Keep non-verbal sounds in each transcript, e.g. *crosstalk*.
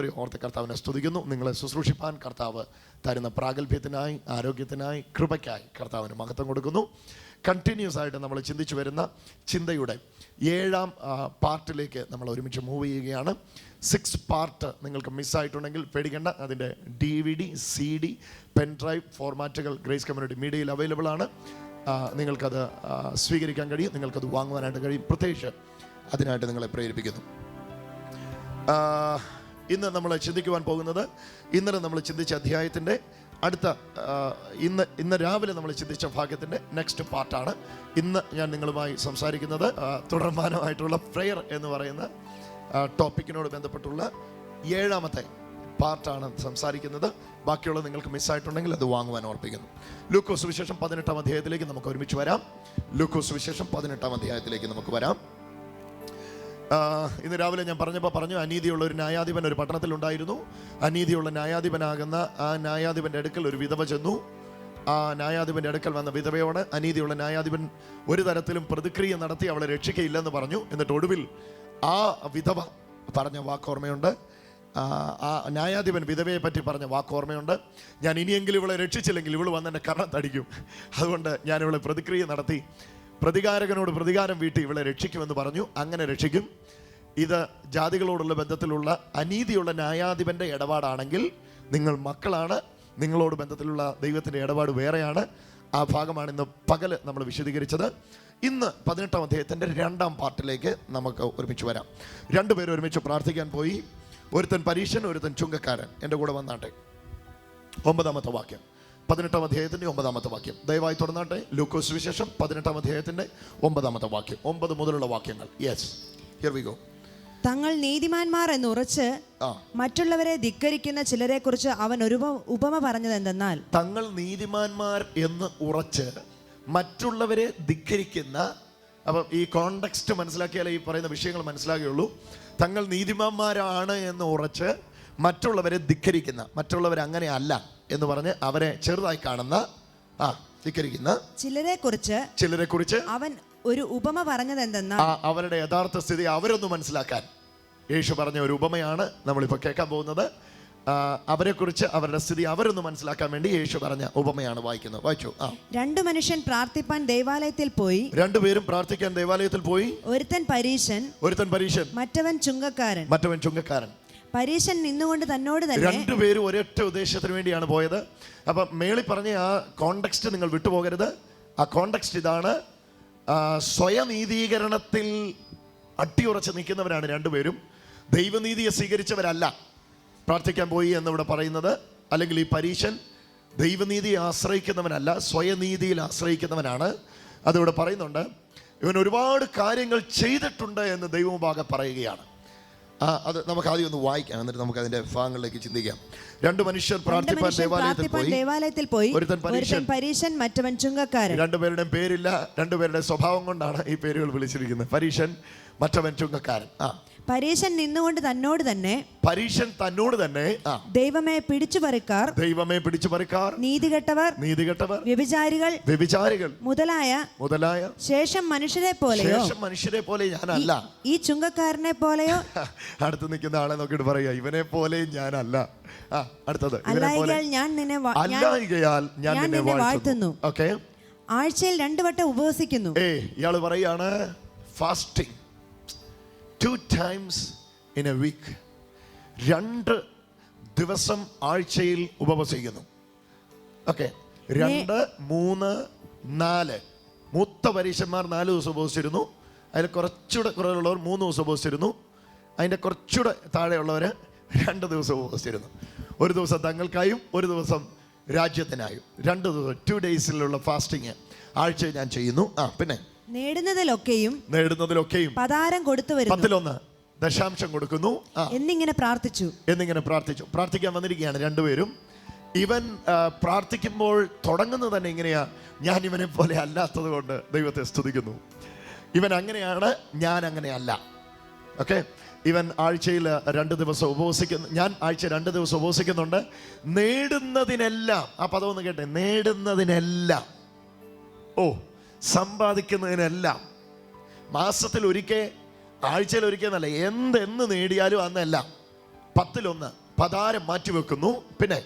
ഒരു ഓർത്ത് കർത്താവിനെ സ്തുതിക്കുന്നു. നിങ്ങളെ ശുശ്രൂഷിപ്പാൻ കർത്താവ് തരുന്ന പ്രാഗൽഭ്യത്തിനായി ആരോഗ്യത്തിനായി കൃപയ്ക്കായി കർത്താവിന് മഹത്വം കൊടുക്കുന്നു. കണ്ടിന്യൂസ് ആയിട്ട് നമ്മൾ ചിന്തിച്ചു വരുന്ന ചിന്തയുടെ ഏഴാം പാർട്ടിലേക്ക് നമ്മൾ ഒരുമിച്ച് മൂവ് ചെയ്യുകയാണ്. സിക്സ് പാർട്ട് നിങ്ങൾക്ക് മിസ്സായിട്ടുണ്ടെങ്കിൽ പേടിക്കേണ്ട. അതിന്റെ D V D C D pen drive ഫോർമാറ്റുകൾ Grace community മീഡിയയിൽ അവൈലബിൾ ആണ്. നിങ്ങൾക്കത് സ്വീകരിക്കാൻ കഴിയും. നിങ്ങൾക്കത് വാങ്ങുവാനായിട്ട് കഴിയും. പ്രത്യേകിച്ച് അതിനായിട്ട് നിങ്ങളെ പ്രേരിപ്പിക്കുന്നു. ഇന്ന് നമ്മൾ ചിന്തിക്കുവാൻ പോകുന്നത് ഇന്നലെ നമ്മൾ ചിന്തിച്ച അധ്യായത്തിന്റെ അടുത്ത ഇന്ന് ഇന്ന് രാവിലെ നമ്മൾ ചിന്തിച്ച ഭാഗ്യത്തിന്റെ നെക്സ്റ്റ് പാർട്ടാണ് ഇന്ന് ഞാൻ നിങ്ങളുമായി സംസാരിക്കുന്നത് തുടർമാനമായിട്ടുള്ള പ്രെയർ എന്ന് പറയുന്ന ടോപ്പിക്കിനോട് ബന്ധപ്പെട്ടുള്ള ഏഴാമത്തെ പാർട്ടാണ് സംസാരിക്കുന്നത്. ബാക്കിയുള്ള നിങ്ങൾക്ക് മിസ്സായിട്ടുണ്ടെങ്കിൽ അത് വാങ്ങുവാൻ ഓർപ്പിക്കുന്നു. ലൂക്കോസ് വിശേഷം പതിനെട്ടാം അധ്യായത്തിലേക്ക് നമുക്ക് ഒരുമിച്ച് വരാം. ലൂക്കോസ് വിശേഷം പതിനെട്ടാം അധ്യായത്തിലേക്ക് നമുക്ക് വരാം. ഇന്ന് രാവിലെ ഞാൻ പറഞ്ഞപ്പോൾ പറഞ്ഞു അനീതിയുള്ള ഒരു ന്യായാധിപൻ ഒരു പട്ടണത്തിലുണ്ടായിരുന്നു. അനീതിയുള്ള ന്യായാധിപനാകുന്ന ആ ന്യായാധിപന്റെ അടുക്കൽ ഒരു വിധവ ചെന്നു. ആ ന്യായാധിപന്റെ അടുക്കൽ വന്ന വിധവയോട് അനീതിയുള്ള ന്യായാധിപൻ ഒരു തരത്തിലും പ്രതിക്രിയ നടത്തി അവളെ രക്ഷിക്കയില്ലെന്ന് പറഞ്ഞു. എന്നിട്ട് ഒടുവിൽ ആ വിധവ പറഞ്ഞ വാക്കോർമ്മയുണ്ട് ആ, ന്യായാധിപൻ വിധവയെ പറ്റി പറഞ്ഞ വാക്കോർമ്മയുണ്ട് ഞാൻ ഇനിയെങ്കിലും ഇവളെ രക്ഷിച്ചില്ലെങ്കിൽ ഇവൾ വന്ന് എന്നെ കരണത്തടിക്കും അതുകൊണ്ട് ഞാൻ ഇവളെ പ്രതിക്രിയ നടത്തി. പ്രതികാരകനോട് പ്രതികാരം വീട്ടി ഇവളെ രക്ഷിക്കുമെന്ന് പറഞ്ഞു. അങ്ങനെ രക്ഷിക്കും. ഇത് ജാതികളോടുള്ള ബന്ധത്തിലുള്ള അനീതിയുള്ള ന്യായാധിപന്റെ ഇടപാടാണെങ്കിൽ നിങ്ങൾ മക്കളാണ്. നിങ്ങളോട് ബന്ധത്തിലുള്ള ദൈവത്തിന്റെ ഇടപാട് വേറെയാണ്. ആ ഭാഗമാണ് ഇന്ന് പകൽ നമ്മൾ വിശദീകരിച്ചത്. ഇന്ന് പതിനെട്ടാം അദ്ദേഹത്തിന്റെ രണ്ടാം പാർട്ടിലേക്ക് നമുക്ക് ഒരുമിച്ച് വരാം. രണ്ടുപേരും ഒരുമിച്ച് പ്രാർത്ഥിക്കാൻ പോയി. ഒരുത്തൻ പരീക്ഷൻ ഒരുത്തൻ ചുങ്കക്കാരൻ. എന്റെ കൂടെ വന്നാട്ടെ. ഒമ്പതാമത്തെ വാക്യം. പതിനെട്ടാം അധ്യായത്തിന്റെ ഒമ്പതാമത്തെ വാക്യം. ദയവായി തുടർന്നാട്ടെ ലൂക്കോസ് വിശേഷം പതിനെട്ടാം അധ്യായത്തിന്റെ ഒമ്പതാമത്തെ വാക്യം. ഒമ്പത് മുതലുള്ള വാക്യങ്ങൾ. യെസ് ഹിയർ വി ഗോ തങ്ങൾ നീതിമാന്മാർ എന്ന് ഉറച്ച് മറ്റുള്ളവരെ ധിക്കരിക്കുന്ന ചിലരെ കുറിച്ച് അവൻ ഒരു ഉപമ പറഞ്ഞത് എന്തെന്നാൽ തങ്ങൾ നീതിമാന്മാർ എന്ന് ഉറച്ച് മറ്റുള്ളവരെ ധിക്കരിക്കുന്ന അപ്പം ഈ കോണ്ടെക്സ്റ്റ് മനസ്സിലാക്കിയാലേ ഈ പറയുന്ന വിഷയങ്ങൾ മനസ്സിലാകുകയുള്ളൂ. തങ്ങൾ നീതിമാന്മാരാണ് എന്ന് ഉറച്ച് മറ്റുള്ളവരെ ധിക്കരിക്കുന്ന മറ്റുള്ളവർ അങ്ങനെ അല്ല. എന്ന് പറഞ്ഞ് അവരെ ചെറുതായി കാണുന്ന ആ ധിക്കരിക്കുന്ന ചിലരെ കുറിച്ച് ചിലരെ കുറിച്ച് അവൻ ഒരു ഉപമ പറഞ്ഞത് എന്തെന്നാൽ ആ അവരുടെ യഥാർത്ഥ സ്ഥിതി അവരൊന്ന് മനസ്സിലാക്കാൻ. യേശു പറഞ്ഞ ഒരു ഉപമയാണ് നമ്മളിപ്പോൾ കേൾക്കാൻ പോകുന്നത്. അവരെ അവരെക്കുറിച്ച് അവരുടെ സ്ഥിതി അവരൊന്ന് മനസ്സിലാക്കാൻ വേണ്ടി യേശു പറഞ്ഞ ഉപമയാണ് വായിക്കുന്നത്. വായിച്ചു ആ. രണ്ടു മനുഷ്യൻ പ്രാർത്ഥിപ്പാൻ ദേവാലയത്തിൽ പോയി. രണ്ടുപേരും പ്രാർത്ഥിക്കാൻ ദേവാലയത്തിൽ പോയി. ഒരുത്തൻ പരീശൻ ഒരുത്തൻ പരീശൻ. മറ്റവൻ ചുങ്കക്കാരൻ. മറ്റവൻ ചുങ്കക്കാരൻ. പരീശൻ നിന്നുകൊണ്ട് തന്നോട് തന്നെ രണ്ടുപേരും ഒരൊറ്റ ഉദ്ദേശത്തിന് വേണ്ടിയാണ് പോയത്. അപ്പം മേളി പറഞ്ഞ ആ കോണ്ടക്സ്റ്റ് നിങ്ങൾ വിട്ടുപോകരുത്. ആ കോണ്ടക്സ്റ്റ് ഇതാണ്. സ്വയനീതീകരണത്തിൽ അട്ടിയുറച്ച് നിൽക്കുന്നവരാണ് രണ്ടുപേരും. ദൈവനീതിയെ സ്വീകരിച്ചവരല്ല പ്രാർത്ഥിക്കാൻ പോയി എന്നിവിടെ പറയുന്നത്. അല്ലെങ്കിൽ ഈ പരീശൻ ദൈവനീതിയെ ആശ്രയിക്കുന്നവനല്ല സ്വയനീതിയിൽ ആശ്രയിക്കുന്നവനാണ്. അതിവിടെ പറയുന്നുണ്ട് ഇവൻ ഒരുപാട് കാര്യങ്ങൾ ചെയ്തിട്ടുണ്ട് എന്ന് ദൈവമുപാകെ പറയുകയാണ്. ആ അത് നമുക്ക് ആദ്യം ഒന്ന് വായിക്കാം. എന്നിട്ട് നമുക്ക് അതിന്റെ ഭാഗങ്ങളിലേക്ക് ചിന്തിക്കാം. രണ്ട് മനുഷ്യർ പ്രാർത്ഥിപ്പാൻ ദേവാലയത്തിൽ പോയി. ദേവാലയത്തിൽ പോയി. ഒരുത്തൻ പരീക്ഷൻ മറ്റവൻ ചുങ്കക്കാരൻ. രണ്ടുപേരുടെയും പേരില്ല രണ്ടുപേരുടെ സ്വഭാവം കൊണ്ടാണ് ഈ പേരുകൾ വിളിച്ചിരിക്കുന്നത്. പരീക്ഷൻ മറ്റവൻ ചുങ്കക്കാരൻ. ആ പരീശൻ നിന്നുകൊണ്ട് തന്നോട് തന്നെ പരീശൻ തന്നോട് തന്നെ ദൈവമേ പിടിച്ചു പറിക്കാർ ദൈവമേ പിടിച്ചു പറിക്കാർ നീതികെട്ടവർ നീതികെട്ടവർ വ്യഭിചാരികൾ വ്യഭിചാരികൾ. മുതലായ മുതലായ ശേഷം മനുഷ്യരെ പോലെ ശേഷം മനുഷ്യരെ പോലെ ഞാനല്ല. ഈ ചുങ്കക്കാരനെ പോലെയോ? *laughs* അടുത്ത് നിൽക്കുന്ന ആളെ നോക്കിയിട്ട് പറയുക ഇവനെ പോലെ ഞാനല്ല. ആ അടുത്തത് അല്ലായികയാൽ ഞാൻ നിന്നെ ഞാൻ അല്ലായികയാൽ ഞാൻ ഞാൻ നിന്നെ വാഴ്ത്തുന്നു. ഓക്കെ ആഴ്ചയിൽ രണ്ടു വട്ടം ഉപവസിക്കുന്നു. ഏ ഇയാൾ പറയാണ് fasting two times in a week രണ്ട് ദിവസം ആഴ്ചയിൽ ഉപവസിക്കുന്നു. ഓക്കെ രണ്ട് മൂന്ന് നാല്. മൂത്ത പരീക്ഷന്മാർ നാല് ദിവസം ഉപവസിച്ചിരുന്നു. അതിൽ കുറച്ചുകൂടെ കുറവുള്ളവർ മൂന്ന് ദിവസം ഉപവസിച്ചിരുന്നു. അതിന്റെ കുറച്ചുകൂടെ താഴെയുള്ളവർ രണ്ട് ദിവസം ഉപവസിച്ചിരുന്നു. ഒരു ദിവസം തങ്ങൾക്കായും ഒരു ദിവസം രാജ്യത്തിനായും. രണ്ട് ദിവസം ടു ഡേയ്സിലുള്ള ഫാസ്റ്റിങ് ആഴ്ച ഞാൻ ചെയ്യുന്നു. ആ പിന്നെ നേടുന്നതിലൊക്കെയും നേടുന്നതിലൊക്കെയും പതാരം കൊടുത്തു വരുന്നു. പത്തിലൊന്ന് ദശാംശം കൊടുക്കുന്നു. എന്നിങ്ങനെ പ്രാർത്ഥിച്ചു. എന്നിങ്ങനെ പ്രാർത്ഥിച്ചു. പ്രാർത്ഥിക്കാൻ വന്നിരിക്കുകയാണ് രണ്ടുപേരും. ഇവൻ പ്രാർത്ഥിക്കുമ്പോൾ തുടങ്ങുന്നത് തന്നെ ഇങ്ങനെയാ. ഞാൻ ഇവനെ പോലെ അല്ലാത്തത് കൊണ്ട് ദൈവത്തെ സ്തുതിക്കുന്നു. ഇവൻ അങ്ങനെയാണ് ഞാൻ അങ്ങനെയല്ല. ഓക്കെ? ഇവൻ ആഴ്ചയിൽ രണ്ട് ദിവസം ഉപവസിക്കുന്നു. ഞാൻ ആഴ്ച രണ്ട് ദിവസം ഉപവസിക്കുന്നുണ്ട്. നേടുന്നതിനെല്ലാം ആ പദമൊന്ന് കേട്ടെ. നേടുന്നതിനെല്ലാം. ഓ സമ്പാദിക്കുന്നതിനെല്ലാം മാസത്തിൽ ഒരിക്കൽ ആഴ്ചയിൽ ഒരിക്കൽ എന്നല്ല എന്തെന്ന് നേടിയാലും അന്നെല്ലാം പത്തിലൊന്ന് പതാരം മാറ്റിവെക്കുന്നു പിന്നെ?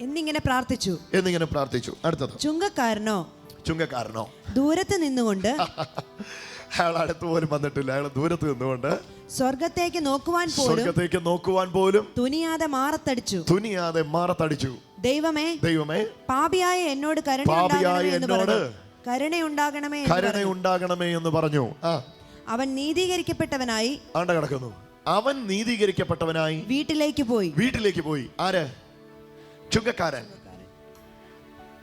എന്നിങ്ങനെ പ്രാർത്ഥിച്ചു. എന്നിങ്ങനെ പ്രാർത്ഥിച്ചു. അടുത്തത്. ചുങ്കക്കാരനോ? ചുങ്കക്കാരനോ? ദൂരത്ത് നിന്നുകൊണ്ട്? *laughs* അയാൾ അടുത്ത് പോലും വന്നിട്ടില്ല. അയാൾ ദൂരത്ത് നിന്നുകൊണ്ട്. സ്വർഗത്തേക്ക് നോക്കുവാൻ പോലും സ്വർഗത്തേക്ക് നോക്കുവാൻ പോലും തുനിയാതെ മാറത്തടിച്ചു. തുനിയാതെ മാറത്തടിച്ചു. ദൈവമേ ദൈവമേ പാപിയായ എന്നോട് കരുണ പാപിയായ എന്നോട് പറഞ്ഞു. കരുണയുണ്ടാകണമേ എന്ന് പറഞ്ഞു. ആ. അവൻ നീതീകരിക്കപ്പെട്ടവനായി ആണ്ട കിടക്കുന്നു. അവൻ നീതീകരിക്കപ്പെട്ടവനായി വീട്ടിലേക്ക് പോയി. വീട്ടിലേക്ക് പോയി. ആര്? ചുങ്കക്കാരൻ.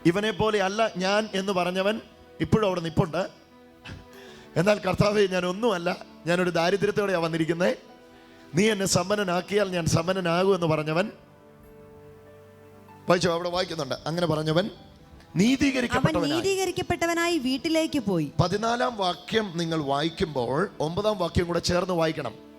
ഇവനെ പോലെ അല്ല ഞാൻ എന്ന് പറഞ്ഞവൻ ഇപ്പോഴും അവിടെ നിപ്പുണ്ട്. എന്നാൽ കർത്താവെ ഞാൻ ഒന്നുമല്ല. ഞാനൊരു ദാരിദ്ര്യത്തോടെയാണ് വന്നിരിക്കുന്നത് നീ എന്നെ സമ്പന്നനാക്കിയാൽ ഞാൻ സമ്പന്നനാകും എന്ന് പറഞ്ഞവൻ. വായിച്ചോ അവിടെ വായിക്കുന്നുണ്ട്. അങ്ങനെ പറഞ്ഞവൻ നീതീകരിക്കപ്പെട്ടവനായി. വീട്ടിലേക്ക് പോയി. പതിനാലാം വാക്യം നിങ്ങൾ വായിക്കുമ്പോൾ ഒമ്പതാം വാക്യം കൂടെ ചേർന്ന് വായിക്കണം.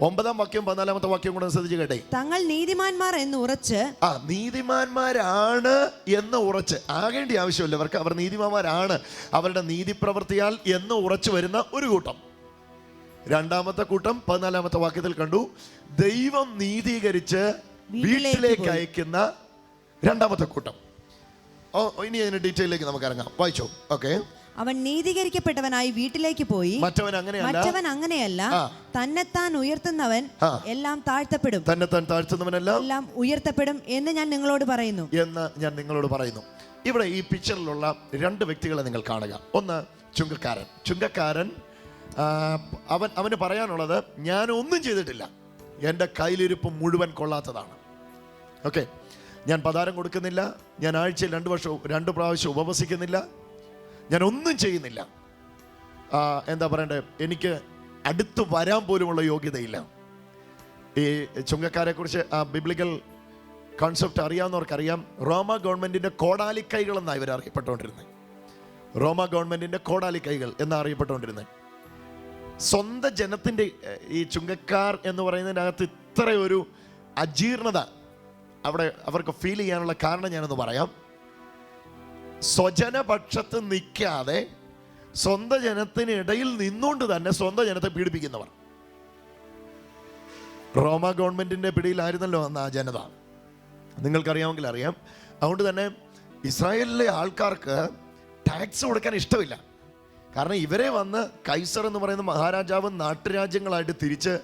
ഒമ്പതാം വാക്യം പതിനാലാമത്തെ വാക്യം കൂടെ ശ്രദ്ധിച്ച് കേട്ടെ തങ്ങൾ നീതിമാന്മാർ എന്ന് ഉറച്ച് ആ നീതിമാന്മാരാണ് എന്ന് ഉറച്ച്. ആകേണ്ട ആവശ്യമില്ല അവർക്ക് അവർ നീതിമാന്മാരാണ്. അവരുടെ നീതി പ്രവർത്തിയാൽ എന്ന് ഉറച്ചു വരുന്ന ഒരു കൂട്ടം. രണ്ടാമത്തെ കൂട്ടം പതിനാലാമത്തെ വാക്യത്തിൽ കണ്ടു. ദൈവം നീതീകരിച്ച് വീട്ടിലേക്ക് അയക്കുന്ന രണ്ടാമത്തെ കൂട്ടം. ഓ ഇനി അതിന്റെ ഡീറ്റെയിലേക്ക് നമുക്ക് ഇറങ്ങാം. വായിച്ചോ? ഓക്കെ. അവൻ നീതീകരിക്കപ്പെട്ടവനായി വീട്ടിലേക്ക് പോയി. മറ്റവൻ അങ്ങനെയല്ല. മറ്റവൻ അങ്ങനെയല്ല. തന്നെത്താൻ ഉയർത്തുന്നവൻ എല്ലാം താഴ്ത്തപ്പെടും. തന്നെത്താൻ താൻ താഴ്ത്തുന്നവനെല്ലാം. എല്ലാം ഉയർത്തപ്പെടും എന്ന് ഞാൻ നിങ്ങളോട് പറയുന്നു. എന്ന് ഞാൻ നിങ്ങളോട് പറയുന്നു. ഇവിടെ ഈ പിക്ചറിലുള്ള രണ്ട് വ്യക്തികളെ നിങ്ങൾ കാണുക. ഒന്ന് ചുങ്കക്കാരൻ. ചുങ്കക്കാരൻ അവൻ അവന് പറയാനുള്ളത് ഞാൻ ഒന്നും ചെയ്തിട്ടില്ല. എന്റെ കയ്യിലിരിപ്പ് മുഴുവൻ കൊള്ളാത്തതാണ്. ഓക്കെ. ഞാൻ പതാരം കൊടുക്കുന്നില്ല ഞാൻ ആഴ്ചയിൽ രണ്ട് വർഷം രണ്ട് പ്രാവശ്യം ഉപവസിക്കുന്നില്ല ഞാൻ ഒന്നും ചെയ്യുന്നില്ല. എന്താ പറയണ്ടേ എനിക്ക് അടുത്ത് വരാൻ പോലുമുള്ള യോഗ്യതയില്ല. ഈ ചുങ്കക്കാരെ കുറിച്ച് ആ ബിബ്ലിക്കൽ കോൺസെപ്റ്റ് അറിയാവുന്നവർക്കറിയാം. റോമ ഗവൺമെന്റിന്റെ കോടാലിക്കൈകൾ എന്നാണ് ഇവർ അറിയപ്പെട്ടുകൊണ്ടിരുന്നത് റോമ ഗവൺമെന്റിന്റെ കോടാലിക്കൈകൾ എന്നാണ് അറിയപ്പെട്ടുകൊണ്ടിരുന്നത് സ്വന്തം ജനത്തിന്റെ ഈ ചുങ്കക്കാർ എന്ന് പറയുന്നതിനകത്ത് ഇത്ര ഒരു അജീർണത അവിടെ അവർക്ക് ഫീൽ ചെയ്യാനുള്ള കാരണം ഞാനൊന്ന് പറയാം. സ്വജനപക്ഷത്ത് നിൽക്കാതെ സ്വന്ത ജനത്തിന് ഇടയിൽ നിന്നുകൊണ്ട് തന്നെ സ്വന്തം ജനത്തെ പീഡിപ്പിക്കുന്നവർ. റോമ ഗവൺമെന്റിന്റെ പിടിയിലായിരുന്നല്ലോ അന്ന് ആ ജനത. നിങ്ങൾക്കറിയാമെങ്കിൽ അറിയാം. അതുകൊണ്ട് തന്നെ ഇസ്രായേലിലെ ആൾക്കാർക്ക് ടാക്സ് കൊടുക്കാൻ ഇഷ്ടമില്ല. കാരണം ഇവരെ വന്ന് കൈസർ എന്ന് പറയുന്ന മഹാരാജാവ് നാട്ടുരാജ്യങ്ങളായിട്ട് തിരിച്ച്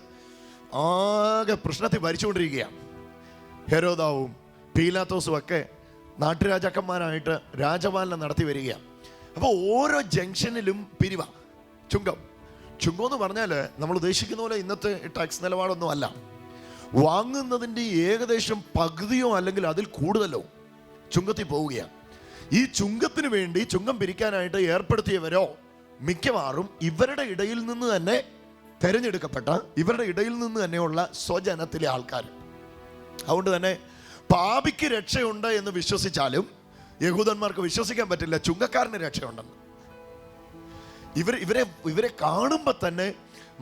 ആകെ പ്രശ്നത്തിൽ ഭരിച്ചുകൊണ്ടിരിക്കുകയാണ്. ഹെരോദാവും പീലാത്തോസും ഒക്കെ നാട്ടുരാജാക്കന്മാരായിട്ട് രാജപാലനം നടത്തി വരികയാണ് അപ്പോൾ ഓരോ ജംഗ്ഷനിലും പിരിവ. ചുങ്കം. ചുങ്കം എന്ന് പറഞ്ഞാൽ നമ്മൾ ഉദ്ദേശിക്കുന്ന പോലെ ഇന്നത്തെ ടാക്സ് നിലപാടൊന്നും അല്ല. വാങ്ങുന്നതിന്റെ ഏകദേശം പകുതിയോ അല്ലെങ്കിൽ അതിൽ കൂടുതലോ ചുങ്കത്തിൽ പോവുകയാണ് ഈ ചുങ്കത്തിന് വേണ്ടി ചുങ്കം പിരിക്കാനായിട്ട് ഏർപ്പെടുത്തിയവരോ മിക്കവാറും ഇവരുടെ ഇടയിൽ നിന്ന് തന്നെ തിരഞ്ഞെടുക്കപ്പെട്ട ഇവരുടെ ഇടയിൽ നിന്ന് തന്നെയുള്ള സ്വജനത്തിലെ ആൾക്കാർ അതുകൊണ്ട് തന്നെ പാപിക്ക് രക്ഷയുണ്ട് എന്ന് വിശ്വസിച്ചാലും യഹൂദന്മാർക്ക് വിശ്വസിക്കാൻ പറ്റില്ല ചുങ്കക്കാരന് രക്ഷയുണ്ടെന്ന്. ഇവർ ഇവരെ ഇവരെ കാണുമ്പോൾ തന്നെ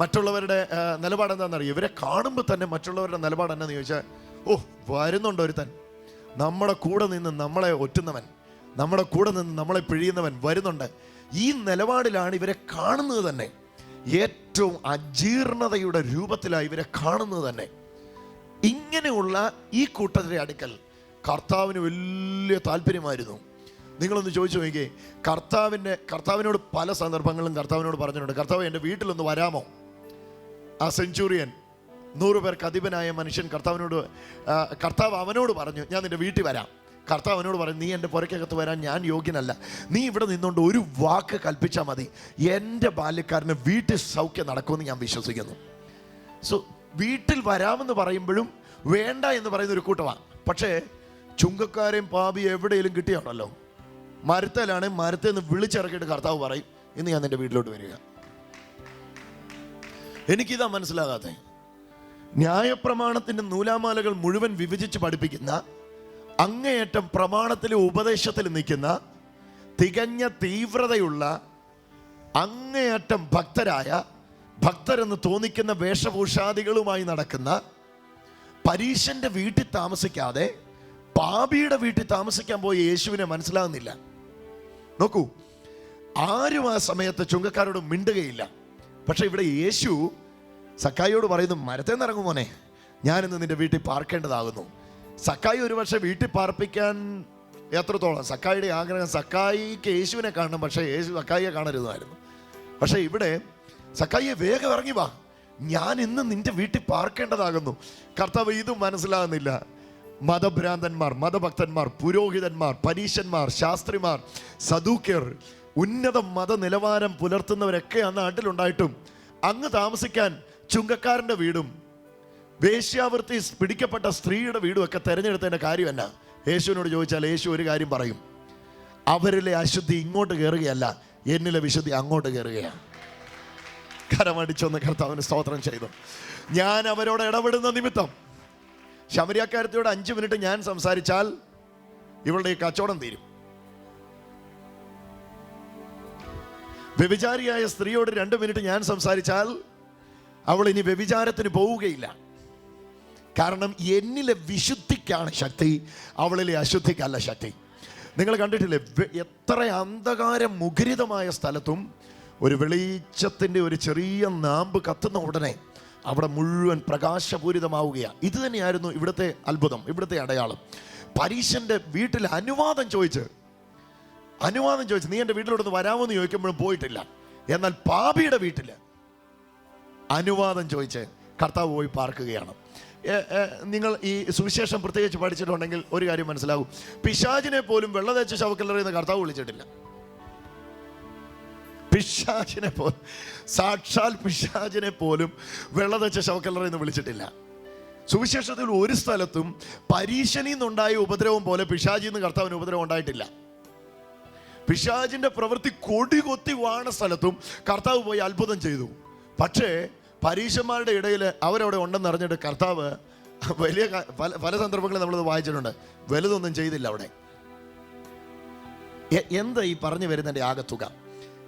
മറ്റുള്ളവരുടെ നിലപാട് എന്താണെന്നറിയോ ഇവരെ കാണുമ്പോൾ തന്നെ മറ്റുള്ളവരുടെ നിലപാട് എന്നാന്ന് ചോദിച്ചാൽ ഓ വരുന്നുണ്ട് ഒരുത്തൻ. നമ്മുടെ കൂടെ നിന്ന് നമ്മളെ ഒറ്റുന്നവൻ നമ്മുടെ കൂടെ നിന്ന് നമ്മളെ പിഴിയുന്നവൻ വരുന്നുണ്ട്. ഈ നിലപാടിലാണ് ഇവരെ കാണുന്നത് തന്നെ. ഏറ്റവും അജീർണതയുടെ രൂപത്തിലാണ് ഇവരെ കാണുന്നത് തന്നെ. ഇങ്ങനെയുള്ള ഈ കൂട്ടത്തിലെ അടുക്കൽ കർത്താവിന് വലിയ താല്പര്യമായിരുന്നു. നിങ്ങളൊന്ന് ചോദിച്ചു നോക്കിയേ. കർത്താവിന്റെ കർത്താവിനോട് പല സന്ദർഭങ്ങളിലും കർത്താവിനോട് പറഞ്ഞിട്ടുണ്ട്. കർത്താവ് എന്റെ വീട്ടിലൊന്ന് വരാമോ? ആ സെഞ്ചുറിയൻ നൂറ് പേർക്ക് അധിപനായ മനുഷ്യൻ കർത്താവിനോട് കർത്താവ് അവനോട് പറഞ്ഞു ഞാൻ നിന്റെ വീട്ടിൽ വരാം. കർത്താവ് അവനോട് പറഞ്ഞു നീ എന്റെ പുരക്കകത്ത് വരാൻ ഞാൻ യോഗ്യനല്ല. നീ ഇവിടെ നിന്നുകൊണ്ട് ഒരു വാക്ക് കൽപ്പിച്ചാൽ മതി. എന്റെ ബാല്യക്കാരന് വീട്ടിൽ സൗഖ്യം നടക്കുമെന്ന് ഞാൻ വിശ്വസിക്കുന്നു. സോ വീട്ടിൽ വരാമെന്ന് പറയുമ്പോഴും വേണ്ട എന്ന് പറയുന്ന ഒരു കൂട്ടമാണ് പക്ഷേ ചുങ്കക്കാരെയും പാപി എവിടെയെങ്കിലും കിട്ടിയാണല്ലോ. മരത്തേലാണ് മരത്തിൽ നിന്ന് വിളിച്ചിറക്കിയിട്ട് കർത്താവ് പറയും ഇന്ന് ഞാൻ നിന്റെ വീട്ടിലോട്ട് വരിക. എനിക്കിതാ മനസ്സിലാകാതെ ന്യായപ്രമാണത്തിന്റെ നൂലാമാലകൾ മുഴുവൻ വിഭജിച്ച് പഠിപ്പിക്കുന്ന അങ്ങേയറ്റം പ്രമാണത്തിലെ ഉപദേശത്തിൽ നിൽക്കുന്ന തികഞ്ഞ തീവ്രതയുള്ള അങ്ങേയറ്റം ഭക്തരായ ഭക്തരെന്ന് തോന്നിക്കുന്ന വേഷഭൂഷാദികളുമായി നടക്കുന്ന പരീശന്റെ വീട്ടിൽ താമസിക്കാതെ പാപിയുടെ വീട്ടിൽ താമസിക്കാൻ പോയ യേശുവിനെ മനസ്സിലാകുന്നില്ല. നോക്കൂ ആരും ആ സമയത്ത് ചുങ്കക്കാരോട് മിണ്ടുകയില്ല. പക്ഷെ ഇവിടെ യേശു സക്കായിയോട് പറയുന്നു മരത്തെ നിറങ്ങും മോനെ ഞാനിന്ന് നിന്റെ വീട്ടിൽ പാർക്കേണ്ടതാകുന്നു. സക്കായി ഒരു പക്ഷെ വീട്ടിൽ പാർപ്പിക്കാൻ എത്രത്തോളം സക്കായിയുടെ ആഗ്രഹം സക്കായിക്ക് യേശുവിനെ കാണണം പക്ഷേ യേശു സക്കായിയെ കാണരുതായിരുന്നു. പക്ഷേ ഇവിടെ സക്കായിയെ വേഗം ഇറങ്ങി വാ. ഞാൻ ഇന്ന് നിന്റെ വീട്ടിൽ പാർക്കേണ്ടതാകുന്നു. കർത്താവ് ഇതും മനസ്സിലാകുന്നില്ല. മതഭ്രാന്തന്മാർ മതഭക്തന്മാർ പുരോഹിതന്മാർ പരീശന്മാർ ശാസ്ത്രിമാർ സദൂക്യർ ഉന്നത മത നിലവാരം പുലർത്തുന്നവരൊക്കെ ആ നാട്ടിലുണ്ടായിട്ടും അങ്ങ് താമസിക്കാൻ ചുങ്കക്കാരന്റെ വീടും വേശ്യാവൃത്തി പിടിക്കപ്പെട്ട സ്ത്രീയുടെ വീടും ഒക്കെ തിരഞ്ഞെടുത്തതിന്റെ കാര്യം എന്നാ? യേശുവിനോട് ചോദിച്ചാൽ യേശു ഒരു കാര്യം പറയും. അവരിലെ അശുദ്ധി ഇങ്ങോട്ട് കയറുകയല്ല എന്നിലെ വിശുദ്ധി അങ്ങോട്ട് കയറുകയാണ്. കരമടിച്ചൊന്ന് കർത്താവിന് സ്തോത്രം ചെയ്തു. ഞാൻ അവരോട് ഇടപെടുന്ന നിമിത്തം ശമരിയാക്കാരത്തിയോട് അഞ്ച് മിനിറ്റ് ഞാൻ സംസാരിച്ചാൽ ഇവളുടെ ഈ കച്ചവടം തീരും. വ്യഭിചാരിയായ സ്ത്രീയോട് രണ്ട് മിനിറ്റ് ഞാൻ സംസാരിച്ചാൽ അവൾ ഇനി വ്യഭിചാരത്തിന് പോവുകയില്ല. കാരണം എന്നിലെ വിശുദ്ധിക്കാണ് ശക്തി അവളിലെ അശുദ്ധിക്കല്ല ശക്തി. നിങ്ങൾ കണ്ടിട്ടില്ലേ? എത്ര അന്ധകാരം മുഖരിതമായ സ്ഥലത്തും ഒരു വെളിച്ചത്തിന്റെ ഒരു ചെറിയ നാമ്പ് കത്തുന്ന ഉടനെ അവിടെ മുഴുവൻ പ്രകാശപൂരിതമാവുകയാണ്. ഇത് തന്നെയായിരുന്നു ഇവിടുത്തെ അത്ഭുതം ഇവിടുത്തെ അടയാളം. പരീശന്റെ വീട്ടിൽ അനുവാദം ചോദിച്ച് അനുവാദം ചോദിച്ച് നീ എന്റെ വീട്ടിലോട്ട് വരാമോ എന്ന് ചോദിക്കുമ്പോഴും പോയിട്ടില്ല. എന്നാൽ പാപിയുടെ വീട്ടിൽ അനുവാദം ചോദിച്ച് കർത്താവ് പോയി പാർക്കുകയാണ്. നിങ്ങൾ ഈ സുവിശേഷം പ്രത്യേകിച്ച് പഠിച്ചിട്ടുണ്ടെങ്കിൽ ഒരു കാര്യം മനസ്സിലാകും. പിശാചിനെ പോലും വെള്ള തേച്ച് ശവക്കല്ലറിയുന്ന കർത്താവ് വിളിച്ചിട്ടില്ല. പിശാചിനെ പോലും സാക്ഷാൽ പിശാചിനെ പോലും വെള്ള ശവക്കല്ലർ ശവക്കല്ലറയെന്ന് വിളിച്ചിട്ടില്ല. സുവിശേഷത്തിൽ ഒരു സ്ഥലത്തും പരീശനിൽ നിന്നുണ്ടായ ഉപദ്രവം പോലെ പിശാചിൽ നിന്ന് കർത്താവിന് ഉപദ്രവം ഉണ്ടായിട്ടില്ല. പിശാജിന്റെ പ്രവൃത്തി കൊടി കൊത്തി വാണ സ്ഥലത്തും കർത്താവ് പോയി അത്ഭുതം ചെയ്തു. പക്ഷേ പരീശന്മാരുടെ ഇടയിൽ അവരവിടെ ഉണ്ടെന്ന് അറിഞ്ഞിട്ട് കർത്താവ് വലിയ പല പല സന്ദർഭങ്ങളിൽ നമ്മളത് വായിച്ചിട്ടുണ്ട്. വലുതൊന്നും ചെയ്തില്ല അവിടെ. എന്താ ഈ പറഞ്ഞു വരുന്നതിന്റെ ആകത്തുക?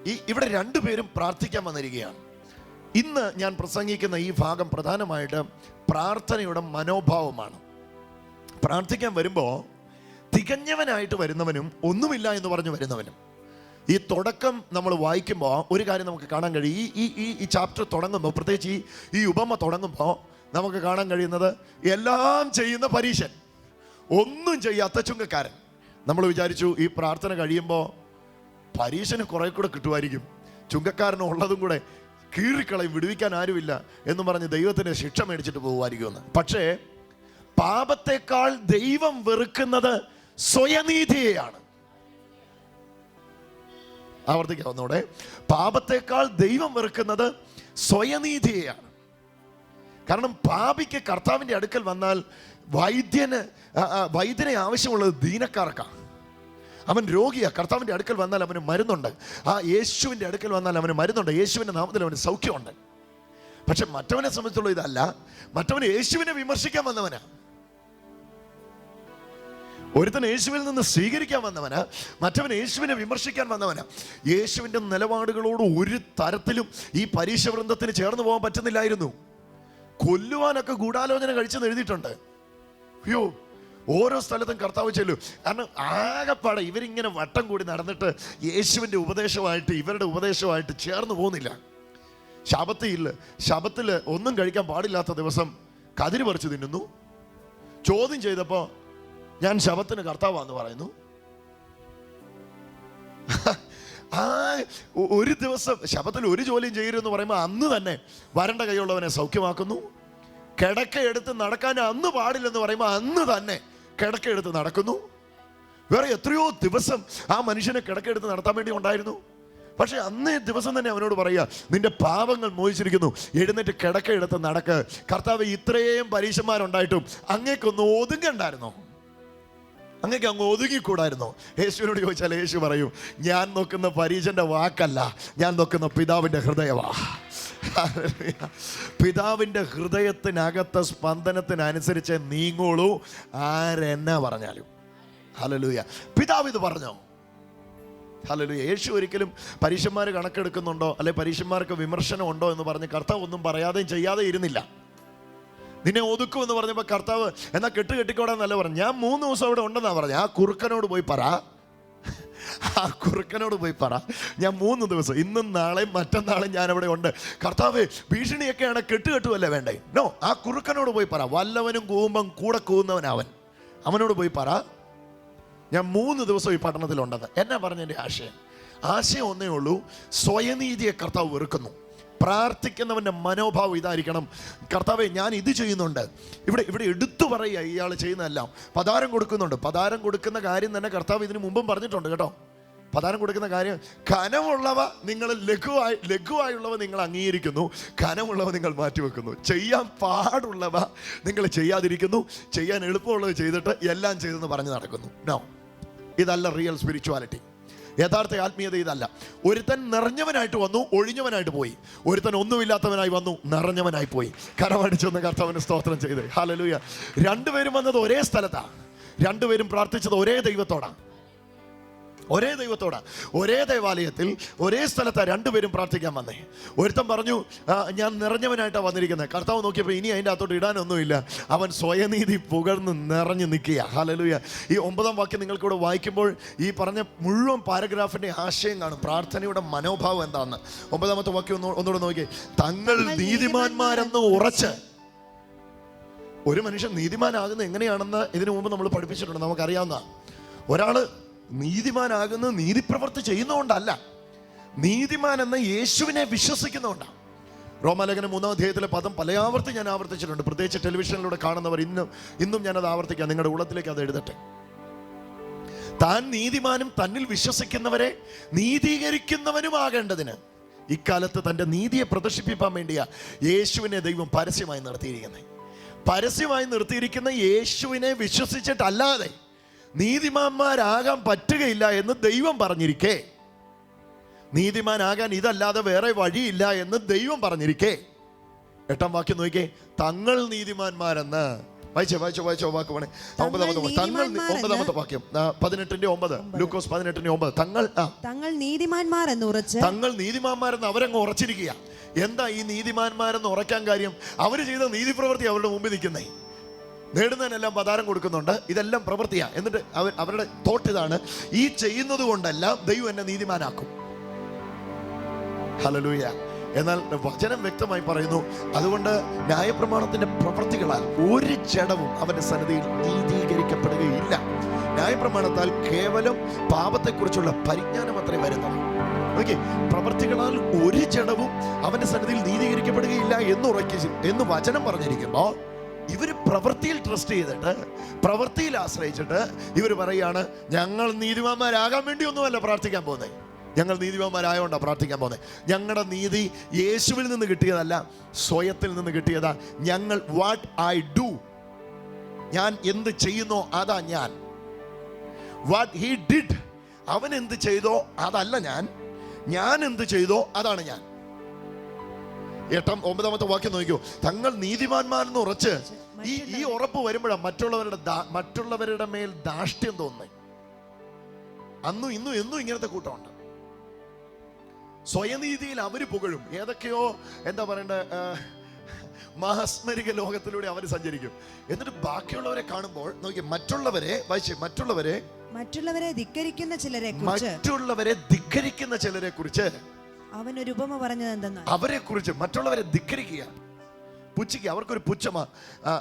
ഈ ഇവിടെ രണ്ടുപേരും പ്രാർത്ഥിക്കാൻ വന്നിരിക്കുകയാണ്. ഇന്ന് ഞാൻ പ്രസംഗിക്കുന്ന ഈ ഭാഗം പ്രധാനമായിട്ട് പ്രാർത്ഥനയുടെ മനോഭാവമാണ്. പ്രാർത്ഥിക്കാൻ വരുമ്പോൾ തികഞ്ഞവനായിട്ട് വരുന്നവനും ഒന്നുമില്ല എന്ന് പറഞ്ഞു വരുന്നവനും. ഈ തുടക്കം നമ്മൾ വായിക്കുമ്പോൾ ഒരു കാര്യം നമുക്ക് കാണാൻ കഴിയും. ഈ ഈ ഈ ഈ ചാപ്റ്റർ തുടങ്ങുമ്പോൾ പ്രത്യേകിച്ച് ഈ ഈ ഉപമ തുടങ്ങുമ്പോൾ നമുക്ക് കാണാൻ കഴിയുന്നത് എല്ലാം ചെയ്യുന്ന പരീക്ഷൻ ഒന്നും ചെയ്യാത്ത ചുങ്കക്കാരൻ. നമ്മൾ വിചാരിച്ചു ഈ പ്രാർത്ഥന കഴിയുമ്പോൾ പരീശന് കുറെ കൂടെ കിട്ടുമായിരിക്കും. ചുങ്കക്കാരന് ഉള്ളതും കൂടെ കീറിക്കളയും വിടുവിക്കാൻ ആരുമില്ല എന്ന് പറഞ്ഞ് ദൈവത്തിന് ശിക്ഷ മേടിച്ചിട്ട് പോകുമായിരിക്കുമെന്ന് പക്ഷേ പാപത്തെക്കാൾ ദൈവം വെറുക്കുന്നത് സ്വയനീതിയെയാണ്. ആവർത്തിക്കാം ഒന്നുകൂടെ. പാപത്തെക്കാൾ ദൈവം വെറുക്കുന്നത് സ്വയനീതിയെയാണ്. കാരണം പാപിക്ക് കർത്താവിന്റെ അടുക്കൽ വന്നാൽ വൈദ്യന് വൈദ്യനെ ആവശ്യമുള്ളത് ദീനക്കാർക്കാണ്. അവൻ രോഗിയാണ് കർത്താവിന്റെ അടുക്കൽ വന്നാൽ അവന് മരുന്നുണ്ട്. ആ യേശുവിന്റെ അടുക്കൽ വന്നാൽ അവന് മരുന്നുണ്ട്. യേശുവിന്റെ നാമത്തിൽ അവന് സൗഖ്യമുണ്ട്. പക്ഷെ മറ്റവനെ സംബന്ധിച്ചുള്ള ഇതല്ല. മറ്റവൻ യേശുവിനെ വിമർശിക്കാൻ വന്നവനാ. ഒരുത്തൻ യേശുവിൽ നിന്ന് സ്വീകരിക്കാൻ വന്നവന്. മറ്റവൻ യേശുവിനെ വിമർശിക്കാൻ വന്നവന്. യേശുവിന്റെ നിലപാടുകളോട് ഒരു തരത്തിലും ഈ പരീക്ഷ വൃന്ദത്തിന് ചേർന്ന് പോകാൻ പറ്റുന്നില്ലായിരുന്നു. കൊല്ലുവാനൊക്കെ ഗൂഢാലോചന കഴിച്ചെന്ന് എഴുതിയിട്ടുണ്ട്. അയ്യോ ഓരോ സ്ഥലത്തും കർത്താവ് ചെല്ലു. കാരണം ആകെപ്പാടെ ഇവരിങ്ങനെ വട്ടം കൂടി നടന്നിട്ട് യേശുവിന്റെ ഉപദേശമായിട്ട് ഇവരുടെ ഉപദേശമായിട്ട് ചേർന്ന് പോകുന്നില്ല. ശബത്തിയില്ല ശബത്തിൽ ഒന്നും കഴിക്കാൻ പാടില്ലാത്ത ദിവസം കതിര് പറിച്ചു തിന്നുന്നു. ചോദ്യം ചെയ്തപ്പോൾ ഞാൻ ശബത്തിന് കർത്താവാന്ന് പറയുന്നു. ആ ഒരു ദിവസം ശബത്തിൽ ഒരു ജോലിയും ചെയ്യരുതെന്ന് പറയുമ്പോൾ അന്ന് തന്നെ വരണ്ട കൈയുള്ളവനെ സൗഖ്യമാക്കുന്നു. കിടക്ക എടുത്ത് നടക്കാൻ അന്ന് പാടില്ലെന്ന് പറയുമ്പോൾ അന്ന് തന്നെ കിടക്ക എടുത്ത് നടക്കുന്നു. വേറെ എത്രയോ ദിവസം ആ മനുഷ്യനെ കിടക്കെടുത്ത് നടത്താൻ വേണ്ടി ഉണ്ടായിരുന്നു. പക്ഷെ അന്നേ ദിവസം തന്നെ അവനോട് പറയുക നിന്റെ പാപങ്ങൾ മോഹിച്ചിരിക്കുന്നു. എഴുന്നേറ്റ് കിടക്കെടുത്ത് നടക്ക്. കർത്താവ് ഇത്രയും പരീക്ഷന്മാരുണ്ടായിട്ടും അങ്ങേക്കൊന്ന് ഒതുങ്ങണ്ടായിരുന്നോ? അങ്ങേക്ക് അങ്ങ് ഒതുങ്ങിക്കൂടായിരുന്നോ? യേശുവിനോട് ചോദിച്ചാൽ യേശു പറയും ഞാൻ നോക്കുന്ന പരീക്ഷന്റെ വാക്കല്ല. ഞാൻ നോക്കുന്ന പിതാവിന്റെ ഹൃദയമാ *laughs* പിതാവിന്റെ ഹൃദയത്തിനകത്തെ സ്പന്ദനത്തിനനുസരിച്ച് നീങ്ങോളൂ ആരെന്നാ പറഞ്ഞാലും. ഹലലൂയ പിതാവ് ഇത് പറഞ്ഞോ? ഹലലൂയ യേശു ഒരിക്കലും പരീക്ഷന്മാർ കണക്കെടുക്കുന്നുണ്ടോ? അല്ലെ പരീക്ഷന്മാർക്ക് വിമർശനം ഉണ്ടോ എന്ന് പറഞ്ഞ് കർത്താവ് ഒന്നും പറയാതെയും ചെയ്യാതെ ഇരുന്നില്ല. നിന്നെ ഒതുക്കും എന്ന് പറഞ്ഞപ്പോൾ കർത്താവ് എന്നാ കെട്ട് കെട്ടിക്കോടാന്നല്ല പറഞ്ഞു. ഞാൻ മൂന്ന് ദിവസം അവിടെ ഉണ്ടെന്നാണ് പറഞ്ഞു. ആ കുറുക്കനോട് പോയി പറ. ആ കുറുക്കനോട് പോയി പറ. ഞാൻ മൂന്ന് ദിവസം ഇന്നും നാളെയും മറ്റന്നാളും ഞാൻ അവിടെ ഉണ്ട്. കർത്താവ് ഭീഷണിയൊക്കെയാണ് കെട്ടുകെട്ടുമല്ലേ വേണ്ടേ? നോ ആ കുറുക്കനോട് പോയി പറ. വല്ലവനും കൂമ്പം കൂടെ കൂവുന്നവൻ അവൻ. അവനോട് പോയി പറ. ഞാൻ മൂന്ന് ദിവസം ഈ പഠനത്തിലുണ്ടെന്ന് എന്നാ പറഞ്ഞതിന്റെ ആശയം? ആശയം ഒന്നേ ഉള്ളൂ സ്വയനീതിയെ കർത്താവ് വെറുക്കുന്നു. പ്രാർത്ഥിക്കുന്നവന്റെ മനോഭാവം ഇതായിരിക്കണം. കർത്താവെ ഞാൻ ഇത് ചെയ്യുന്നുണ്ട്. ഇവിടെ ഇവിടെ എടുത്തു പറയുക ഇയാൾ ചെയ്യുന്നതെല്ലാം. പതാരം കൊടുക്കുന്നുണ്ട്. പതാരം കൊടുക്കുന്ന കാര്യം തന്നെ കർത്താവ് ഇതിനു മുമ്പും പറഞ്ഞിട്ടുണ്ട് കേട്ടോ. പതാരം കൊടുക്കുന്ന കാര്യം കനമുള്ളവ നിങ്ങൾ ലഘുവായി ലഘുവായുള്ളവ നിങ്ങൾ അംഗീകരിക്കുന്നു. കനമുള്ളവ നിങ്ങൾ മാറ്റിവെക്കുന്നു. ചെയ്യാൻ പാടുള്ളവ നിങ്ങൾ ചെയ്യാതിരിക്കുന്നു. ചെയ്യാൻ എളുപ്പമുള്ളത് ചെയ്തിട്ട് എല്ലാം ചെയ്തെന്ന് പറഞ്ഞ് നടക്കുന്നു. നോ ഇതല്ല റിയൽ സ്പിരിച്വാലിറ്റി യഥാർത്ഥ ആത്മീയത ഇതല്ല. ഒരുത്തൻ നിറഞ്ഞവനായിട്ട് വന്നു ഒഴിഞ്ഞവനായിട്ട് പോയി. ഒരുത്തൻ ഒന്നുമില്ലാത്തവനായി വന്നു നിറഞ്ഞവനായി പോയി. കരമടിച്ചൊന്ന് കർത്താവിന് സ്തോത്രം ചെയ്ത്. ഹാലലൂയ രണ്ടുപേരും വന്നത് ഒരേ സ്ഥലത്താണ്. രണ്ടുപേരും പ്രാർത്ഥിച്ചത് ഒരേ ദൈവത്തോടാണ്. ഒരേ ദൈവത്തോടാ. ഒരേ ദേവാലയത്തിൽ ഒരേ സ്ഥലത്താണ് രണ്ടുപേരും പ്രാർത്ഥിക്കാൻ വന്നേ. ഒരുത്തൻ പറഞ്ഞു ഞാൻ നിറഞ്ഞവനായിട്ടാണ് വന്നിരിക്കുന്നത് കർത്താവ് നോക്കിയപ്പോൾ ഇനി അതിന്റെ അകത്തോട്ട് ഇടാനൊന്നുമില്ല. അവൻ സ്വയനീതി പുകർന്ന് നിറഞ്ഞു നിൽക്കുക ഹലലുയ ഈ ഒമ്പതാം വാക്യം നിങ്ങൾക്കൂടെ വായിക്കുമ്പോൾ ഈ പറഞ്ഞ മുഴുവൻ പാരഗ്രാഫിന്റെ ആശയം കാണും. പ്രാർത്ഥനയുടെ മനോഭാവം എന്താണെന്ന് ഒമ്പതാമത്തെ വാക്യം ഒന്ന് ഒന്നുകൂടെ നോക്കി തങ്ങൾ നീതിമാന്മാരെന്ന് ഉറച്ച്. ഒരു മനുഷ്യൻ നീതിമാനാകുന്നത് എങ്ങനെയാണെന്ന് ഇതിനു മുമ്പ് നമ്മൾ പഠിപ്പിച്ചിട്ടുണ്ട്. നമുക്കറിയാവുന്ന ഒരാൾ നീതിമാനാകുന്നത് നീതിപ്രവൃത്തി ചെയ്യുന്നതുകൊണ്ടല്ല നീതിമാൻ എന്ന യേശുവിനെ വിശ്വസിക്കുന്നതുകൊണ്ടാണ് റോമാലേഖനം മൂന്നാം അധ്യായത്തിലെ പദം പലയാവർത്തി ഞാൻ ആവർത്തിച്ചിട്ടുണ്ട്. പ്രത്യേകിച്ച് ടെലിവിഷനിലൂടെ കാണുന്നവർ ഇന്നും ഇന്നും ഞാനത് ആവർത്തിക്കാം. നിങ്ങളുടെ ഉള്ളത്തിലേക്ക് അത് എഴുതട്ടെ. താൻ നീതിമാനും തന്നിൽ വിശ്വസിക്കുന്നവരെ നീതീകരിക്കുന്നവനുമാകേണ്ടതിന് ഇക്കാലത്ത് തന്റെ നീതിയെ പ്രദർശിപ്പിക്കാൻ വേണ്ടിയാ യേശുവിനെ ദൈവം പരസ്യമായി നിർത്തിയിരിക്കുന്നത് പരസ്യമായി നിർത്തിയിരിക്കുന്ന യേശുവിനെ വിശ്വസിച്ചിട്ടല്ലാതെ നീതിമാന്മാരാകാൻ പറ്റുകയില്ല എന്ന് ദൈവം പറഞ്ഞിരിക്കേ. നീതിമാനാകാൻ ഇതല്ലാതെ വേറെ വഴിയില്ല എന്ന് ദൈവം പറഞ്ഞിരിക്കേ. എട്ടാം വാക്യം നോക്കിയേ തങ്ങൾ നീതിമാന്മാരെന്ന്. വായിച്ചോ വായിച്ചോ വായിച്ചോ വാക്ക് വേണേ. ഒമ്പതാമത്തെ. തങ്ങൾ ഒമ്പതാമത്തെ വാക്യം. പതിനെട്ടിന്റെ ഒമ്പത്. ലൂക്കോസ് പതിനെട്ടിന്റെ ഒമ്പത്. തങ്ങൾ തങ്ങൾ നീതിമാന്മാർ എന്ന് ഉറച്ച്. തങ്ങൾ നീതിമാന്മാരെന്ന് അവരങ്ങ് ഉറച്ചിരിക്കുക എന്താ ഈ നീതിമാന്മാരെന്ന് ഉറക്കാൻ കാര്യം? അവർ ചെയ്ത നീതിപ്രവൃത്തി അവരുടെ മുമ്പിൽ നിൽക്കുന്നേ. നേടുന്നതിനെല്ലാം പതാരം കൊടുക്കുന്നുണ്ട്. ഇതെല്ലാം പ്രവൃത്തിയാ. എന്നിട്ട് അവർ അവരുടെ തോട്ട് ഇതാണ് ഈ ചെയ്യുന്നത് കൊണ്ടെല്ലാം ദൈവം എന്നെ നീതിമാനാക്കും. ഹലലൂയ എന്നാൽ വചനം വ്യക്തമായി പറയുന്നു അതുകൊണ്ട് ന്യായപ്രമാണത്തിന്റെ പ്രവൃത്തികളാൽ ഒരു ജഡവും അവന്റെ സന്നിധിയിൽ നീതീകരിക്കപ്പെടുകയില്ല. ന്യായപ്രമാണത്താൽ കേവലം പാപത്തെക്കുറിച്ചുള്ള പരിജ്ഞാനം അത്രേ വരുന്നത് ഓക്കെ പ്രവൃത്തികളാൽ ഒരു ജഡവും അവന്റെ സന്നിധിയിൽ നീതീകരിക്കപ്പെടുകയില്ല എന്ന് ഉറക്കി എന്ന് വചനം പറഞ്ഞിരിക്കുമ്പോൾ ഇവർ പ്രവൃത്തിയിൽ ട്രസ്റ്റ് ചെയ്തിട്ട് പ്രവൃത്തിയിൽ ആശ്രയിച്ചിട്ട് ഇവർ പറയുകയാണ് ഞങ്ങൾ നീതിമാന്മാരാകാൻ വേണ്ടി ഒന്നുമല്ല പ്രാർത്ഥിക്കാൻ പോകുന്നത് ഞങ്ങൾ നീതിമാന്മാരായോണ്ടാണ് പ്രാർത്ഥിക്കാൻ പോകുന്നത് ഞങ്ങളുടെ നീതി യേശുവിൽ നിന്ന് കിട്ടിയതല്ല സ്വയത്തിൽ നിന്ന് കിട്ടിയതാ. ഞങ്ങൾ വാട്ട് ഐ ഡു ഞാൻ എന്ത് ചെയ്യുന്നോ അതാ ഞാൻ. വാട്ട് ഹി ഡിഡ് അവൻ എന്ത് ചെയ്തോ അതല്ല ഞാൻ. ഞാൻ എന്ത് ചെയ്തോ അതാണ് ഞാൻ. എട്ടാം ഒമ്പതാമത്തെ വാക്യം നോക്കിയോ തങ്ങൾ നീതിമാന്മാരെന്ന് ഉറച്ച് ഈ ഈ ഉറപ്പ് വരുമ്പോഴാണ് മറ്റുള്ളവരുടെ മറ്റുള്ളവരുടെ മേൽ ദാഷ്ട്യം തോന്നുന്നത് അന്നും ഇന്നും എന്നും ഇങ്ങനത്തെ കൂട്ടമുണ്ട്. സ്വയനീതിയിൽ അവർ പുകഴും. ഏതൊക്കെയോ എന്താ പറയണ്ട മഹസ്മരിക മാസ്മരിക ലോകത്തിലൂടെ അവർ സഞ്ചരിക്കും. എന്നിട്ട് ബാക്കിയുള്ളവരെ കാണുമ്പോൾ നോക്കി മറ്റുള്ളവരെ വായിച്ചേ മറ്റുള്ളവരെ മറ്റുള്ളവരെ ധിക്കരിക്കുന്ന ചിലരെ മറ്റുള്ളവരെ ധിക്കരിക്കുന്ന ചിലരെ കുറിച്ച് അവൻ ഒരു ഉപമ പറഞ്ഞത് എന്തെന്നാൽ? അവരെ കുറിച്ച് മറ്റുള്ളവരെ ധിക്കരിക്കുക. പുച്ഛിക്കുക. അവർക്കൊരു പുച്ഛമാ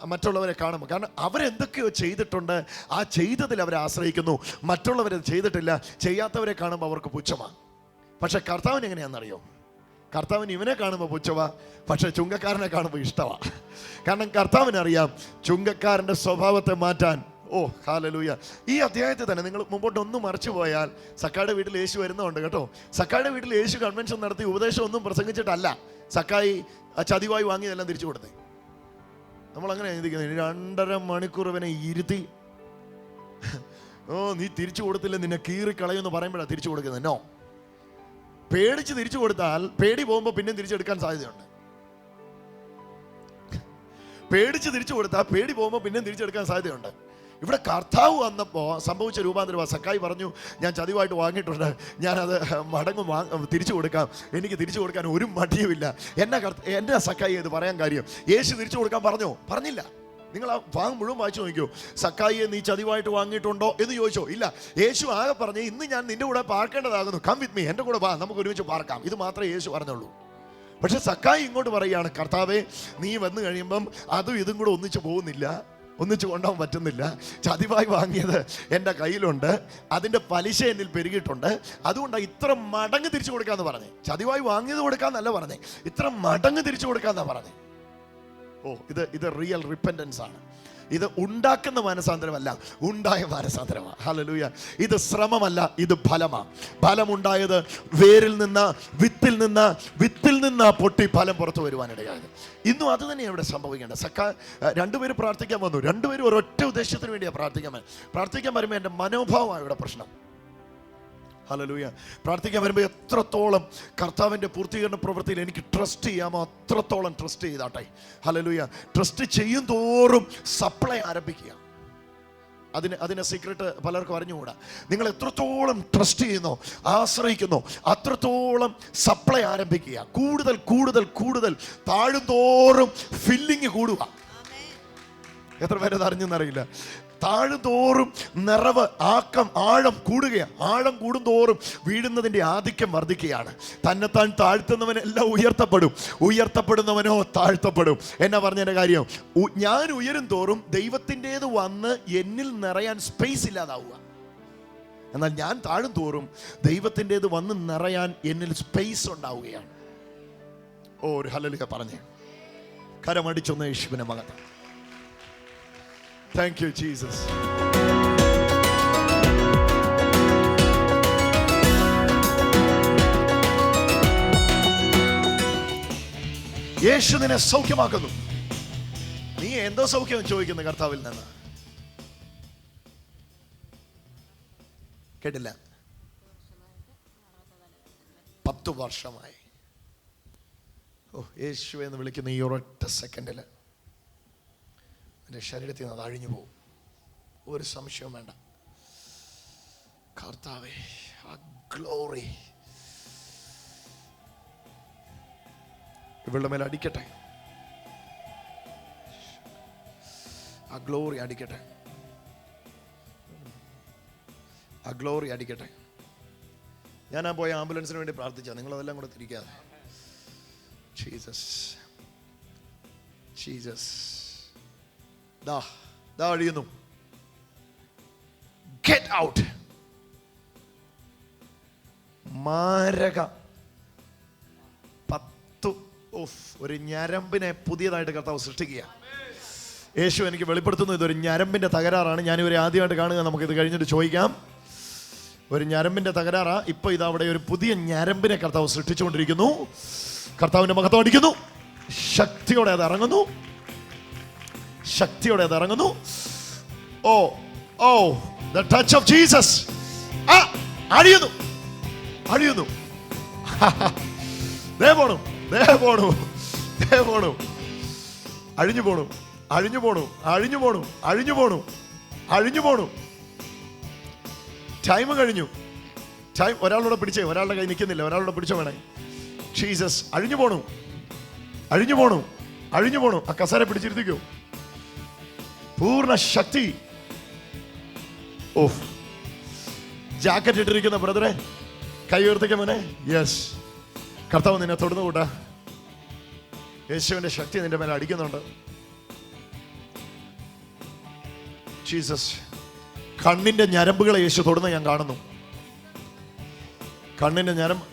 മറ്റുള്ളവരെ കാണുമ്പോൾ. കാരണം അവരെന്തൊക്കെയോ ചെയ്തിട്ടുണ്ട്. ആ ചെയ്തതിൽ അവരെ ആശ്രയിക്കുന്നു. മറ്റുള്ളവരെ ചെയ്തിട്ടില്ല. ചെയ്യാത്തവരെ കാണുമ്പോൾ അവർക്ക് പുച്ഛമാ. പക്ഷെ കർത്താവിന് എങ്ങനെയാണെന്നറിയോ? കർത്താവിന് ഇവനെ കാണുമ്പോൾ പുച്ഛവാ പക്ഷെ ചുങ്കക്കാരനെ കാണുമ്പോൾ ഇഷ്ടമാണ് കാരണം കർത്താവിനറിയാം ചുങ്കക്കാരന്റെ സ്വഭാവത്തെ മാറ്റാൻ ഓ ഹാലലൂയ ഈ അധ്യായത്തിൽ തന്നെ നിങ്ങൾ മുമ്പോട്ട് ഒന്ന് മറിച്ചു പോയാൽ സക്കായുടെ വീട്ടിൽ യേശു വരുന്നുണ്ട് കേട്ടോ. സക്കായുടെ വീട്ടിൽ യേശു കൺവെൻഷൻ നടത്തി ഉപദേശം ഒന്നും പ്രസംഗിച്ചിട്ടല്ല. സക്കായി ചതിവായി വാങ്ങിയതെല്ലാം തിരിച്ചു കൊടുത്തേ. നമ്മൾ അങ്ങനെ ചിന്തിക്കുന്നത് രണ്ടര മണിക്കൂർ ഇവനെ ഇരുത്തി. ഓ നീ തിരിച്ചു കൊടുത്തില്ല നിന്നെ കീറി കളയുമെന്ന് പറയുമ്പോഴാണ് തിരിച്ചു കൊടുക്കുന്നത്. നോ പേടിച്ച് തിരിച്ചു കൊടുത്താൽ പേടി പോകുമ്പോൾ പിന്നെയും തിരിച്ചെടുക്കാൻ സാധ്യതയുണ്ട്. പേടിച്ച് തിരിച്ചു കൊടുത്താൽ പേടി പോകുമ്പോൾ പിന്നെയും തിരിച്ചെടുക്കാൻ സാധ്യതയുണ്ട്. ഇവിടെ കർത്താവ് വന്നപ്പോൾ സംഭവിച്ച രൂപാന്തരം സക്കായി പറഞ്ഞു ഞാൻ ചതിവായിട്ട് വാങ്ങിയിട്ടുണ്ട്. ഞാനത് മടങ്ങ് തിരിച്ചു കൊടുക്കാം. എനിക്ക് തിരിച്ചു കൊടുക്കാൻ ഒരു മടിയുമില്ല. എന്നെ കർത്ത എന്റെ സക്കായി ഇത് പറയാൻ കാര്യം യേശു തിരിച്ചു കൊടുക്കാൻ പറഞ്ഞോ? പറഞ്ഞില്ല. നിങ്ങൾ ആ ഭാഗം മുഴുവൻ വായിച്ചു നോക്കിയോ സക്കായിയെ നീ ചതിവായിട്ട് വാങ്ങിയിട്ടുണ്ടോ? എന്ന് ചോദിച്ചോ. ഇല്ല. യേശു ആകെ പറഞ്ഞ് ഇന്ന് ഞാൻ നിന്റെ കൂടെ പാർക്കേണ്ടതാകുന്നു. കം വിത്ത് മീ എന്റെ കൂടെ വാ. നമുക്ക് ഒരുമിച്ച് പാർക്കാം. ഇത് മാത്രമേ യേശു പറഞ്ഞുള്ളൂ. പക്ഷെ സക്കായി ഇങ്ങോട്ട് പറയുകയാണ് കർത്താവേ നീ വന്നു കഴിയുമ്പം അതും ഇതും കൂടെ ഒന്നിച്ച് പോകുന്നില്ല. ഒന്നിച്ച് കൊണ്ടുപോകാൻ പറ്റുന്നില്ല. ചതിവായി വാങ്ങിയത് എന്റെ കയ്യിലുണ്ട്. അതിന്റെ പലിശ എന്നിൽ പെരുകിയിട്ടുണ്ട്. അതുകൊണ്ടാണ് ഇത്ര മടങ്ങ് തിരിച്ചു കൊടുക്കാന്ന് പറഞ്ഞേ. ചതിവായി വാങ്ങിയത് കൊടുക്കാന്നല്ല പറഞ്ഞേ. ഇത്ര മടങ്ങ് തിരിച്ചു കൊടുക്കാന്നാ പറഞ്ഞേ. ഓ ഇത് ഇത് റിയൽ റിപ്പന്റൻസ് ആണ്. ഇത് ഉണ്ടാക്കുന്ന മാനസാന്തരമല്ല ഉണ്ടായ മാനസാന്തരമാണ് ഹലലൂയ ഇത് ശ്രമമല്ല ഇത് ഫലമാണ് ഫലമുണ്ടായത് വേരിൽ നിന്ന് വിത്തിൽ നിന്ന് വിത്തിൽ നിന്ന് പൊട്ടി ഫലം പുറത്തു വരുവാനിടയായത്. ഇന്നും അത് തന്നെ ഇവിടെ സംഭവിക്കേണ്ടത്. സക്ക രണ്ടുപേരും പ്രാർത്ഥിക്കാൻ വന്നു. രണ്ടുപേരും ഒരൊറ്റ ഉദ്ദേശത്തിന് വേണ്ടിയാണ് പ്രാർത്ഥിക്കാൻ. പ്രാർത്ഥിക്കാൻ വരുമ്പോൾ എന്റെ മനോഭാവമാണ് ഇവിടെ പ്രശ്നം. ഹലലൂയ പ്രാർത്ഥിക്കാൻ വരുമ്പോൾ എത്രത്തോളം കർത്താവിന്റെ പൂർത്തീകരണ പ്രവൃത്തിയിൽ എനിക്ക് ട്രസ്റ്റ് ചെയ്യാമോ അത്രത്തോളം ട്രസ്റ്റ് ചെയ്താട്ടെ. ഹലലൂയ ട്രസ്റ്റ് ചെയ്യും തോറും സപ്ലൈ ആരംഭിക്കുക. അതിന് അതിന് സീക്രട്ട് പലർക്കും അറിഞ്ഞുകൂടാ. നിങ്ങൾ എത്രത്തോളം ട്രസ്റ്റ് ചെയ്യുന്നു ആശ്രയിക്കുന്നു അത്രത്തോളം സപ്ലൈ ആരംഭിക്കുക. കൂടുതൽ കൂടുതൽ കൂടുതൽ താഴും തോറും ഫില്ലിങ് കൂടുക. എത്ര പേരത് അറിഞ്ഞെന്നറിയില്ല. താഴുന്തോറും നിറവ് ആക്കം ആഴം കൂടുകയാണ്. ആഴം കൂടുന്തോറും വീഴുന്നതിന്റെ ആധിക്യം വർദ്ധിക്കുകയാണ്. തന്നെത്താൻ താഴ്ത്തുന്നവനെല്ലാം ഉയർത്തപ്പെടും. ഉയർത്തപ്പെടുന്നവനോ താഴ്ത്തപ്പെടും. എന്നാ പറഞ്ഞതിന്റെ കാര്യം? ഞാൻ ഉയരും തോറും ദൈവത്തിന്റേത് വന്ന് എന്നിൽ നിറയാൻ സ്പേസ് ഇല്ലാതാവുക. എന്നാൽ ഞാൻ താഴും തോറും ദൈവത്തിന്റേത് വന്ന് നിറയാൻ എന്നിൽ സ്പേസ് ഉണ്ടാവുകയാണ്. ഓ ഒരു ഹലലിക പറഞ്ഞേ. കരമടിച്ചൊന്ന് യേശുവിനെ മകത്ത താങ്ക് യു ജീസസ് യേശു നിന്നെ സൗഖ്യമാക്കുന്നു. നീ എന്തോ സൗഖ്യം ചോദിക്കുന്നു കർത്താവിൽ നിന്ന്. കേട്ടില്ല. പത്തു വർഷമായി. ഓ യേശു എന്ന് വിളിക്കുന്ന ഈ ഒരൊറ്റ സെക്കൻഡിൽ എന്റെ ശരീരത്തിൽ നിന്ന് അത് അഴിഞ്ഞു പോകും. ഒരു സംശയവും വേണ്ട. കർത്താവേ ആ ഗ്ലോറി ഇവളുടെ മേലെ അടിക്കട്ടെ. ആ ഗ്ലോറി അടിക്കട്ടെ. ആ ഗ്ലോറി അടിക്കട്ടെ. ഞാൻ ആ പോയ ആംബുലൻസിന് വേണ്ടി പ്രാർത്ഥിച്ച. നിങ്ങളതെല്ലാം കൂടെ തിരിക്കാതെ. ജീസസ് ജീസസ് ദാ അഴിയുന്നു. ഗെറ്റ് ഔട്ട് മാരക. പത്തു ഒരു ഞരമ്പിനെ പുതിയതായിട്ട് കർത്താവ് സൃഷ്ടിക്കുക. യേശു എനിക്ക് വെളിപ്പെടുത്തുന്നു ഇതൊരു ഞരമ്പിന്റെ തകരാറാണ്. ഞാൻ ഇവരെ ആദ്യമായിട്ട് കാണുക ഇത് കഴിഞ്ഞിട്ട് ചോദിക്കാം. ഒരു ഞരമ്പിന്റെ തകരാറാ. ഇപ്പൊ ഇതാ അവിടെ ഒരു പുതിയ ഞരമ്പിനെ കർത്താവ് സൃഷ്ടിച്ചുകൊണ്ടിരിക്കുന്നു. കർത്താവിന്റെ മഹത്വം അടിക്കുന്നു. ശക്തിയോടെ അത് ഇറങ്ങുന്നു. ശക്തിയോടെ അത് ഇറങ്ങുന്നു. Oh oh the touch of Jesus ആ അഴിയുന്നു അഴിയുന്നു *laughs* ദേ പോണു ദേ പോണു ദേ പോണു. അഴിഞ്ഞു പോണു അഴിഞ്ഞു പോണു അഴിഞ്ഞു പോണു അഴിഞ്ഞു പോണു അഴിഞ്ഞു പോണു. ടൈം കഴിഞ്ഞു. ടൈം ഒരാളോടെ പിടിച്ചേ ഒരാളുടെ കൈ നിൽക്കുന്നില്ല ഒരാളോടെ പിടിച്ചോ വേണേ. ജീസസ് അഴിഞ്ഞു പോണു. അഴിഞ്ഞു പോണു അഴിഞ്ഞു പോണു. ആ കസേര പിടിച്ചിരുത്തിക്കോ. പൂർണ ശക്തി ഓഫ് ജാക്കറ്റ് ഇട്ടിരിക്കുന്ന ബ്രദറെ. കൈ ഉയർത്തിക്ക മോനെ. യെസ് കർത്താവ് നിന്നെ തൊടുന്നു കൂട്ടാ. യേശുവിന്റെ ശക്തി നിന്റെ മേലെ അടിക്കുന്നുണ്ട്. ജീസസ് കണ്ണിന്റെ ഞരമ്പുകളെ യേശു തൊടുന്ന ഞാൻ കാണുന്നു. കണ്ണിന്റെ ഞരമ്പ്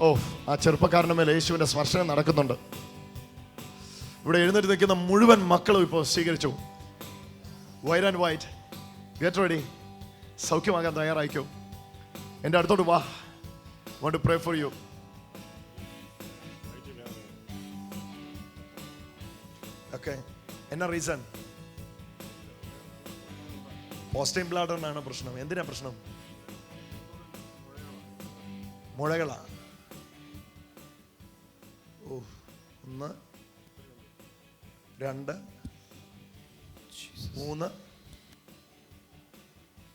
ഓ ആ ചെറുപ്പക്കാരന്റെ മേലെ യേശുവിന്റെ സ്പർശനം നടക്കുന്നുണ്ട്. ഇവിടെ എഴുന്നേറ്റ് നിൽക്കുന്ന മുഴുവൻ മക്കളും ഇപ്പോൾ സ്വീകരിച്ചു. White and white get ready സൗഖ്യമാകാൻ തയ്യാറായിക്കോ. എന്റെ അടുത്തോട്ട് വാ. Won't pray for you okay എന്നാ റീസൺ പോസ്റ്റൈം ബ്ലാഡറിനാണ് പ്രശ്നം. എന്തിനാ പ്രശ്നം? മുഴകളാ. ഓ ഒന്ന് രണ്ട് മൂന്ന്